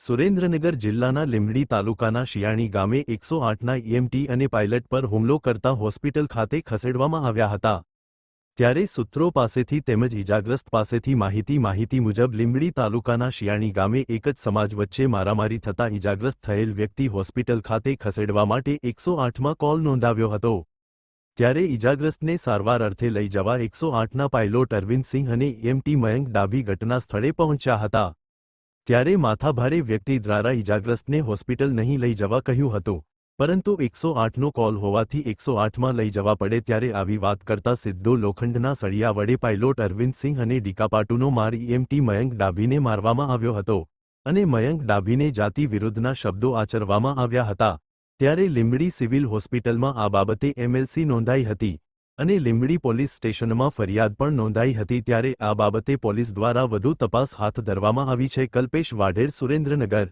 સુરેન્દ્રનગર જિલ્લાના લીંબડી તાલુકાના શિયાણી ગામે એકસો આઠના ઈએમટી અને પાયલટ પર હુમલો કરતા હોસ્પિટલ ખાતે ખસેડવામાં આવ્યા હતા. ત્યારે સૂત્રો પાસેથી તેમજ ઇજાગ્રસ્ત પાસેથી માહિતી માહિતી મુજબ લીંબડી તાલુકાના શિયાણી ગામે એક જ સમાજ વચ્ચે મારામારી થતા ઇજાગ્રસ્ત થયેલ વ્યક્તિ હોસ્પિટલ ખાતે ખસેડવા માટે એકસો આઠમાં કોલ નોંધાવ્યો હતો. ત્યારે ઇજાગ્રસ્તને સારવાર અર્થે લઈ જવા એકસો આઠના પાયલોટ અરવિંદસિંહ અને ઈએમટી મયંક ડાભી ઘટના સ્થળે પહોંચ્યા હતા. ત્યારે માથાભારે વ્યક્તિ દ્વારા ઇજાગ્રસ્તને હોસ્પિટલ નહીં લઈ જવા કહ્યું હતું. પરંતુ એકસો આઠનો કોલ હોવાથી એકસો આઠમાં લઈ જવા પડે ત્યારે આવી વાત કરતા સિદ્ધો લોખંડના સળિયા વડે પાયલોટ અરવિંદસિંહ અને ડીકાપાટુનો માર ઈએમટી મયંક ડાભીને મારવામાં આવ્યો હતો. અને મયંક ડાભીને જાતિ વિરુદ્ધના શબ્દો આચરવામાં આવ્યા હતા. ત્યારે લીંબડી સિવિલ હોસ્પિટલમાં આ બાબતે એમએલસી નોંધાઈ હતી. અને લીંબડી પોલીસ સ્ટેશનમાં ફરિયાદ પણ નોંધાઈ હતી ત્યારે આ બાબતે પોલીસ દ્વારા વધુ તપાસ હાથ ધરવામાં આવી છે. કલ્પેશ વાઢેર, સુરેન્દ્રનગર.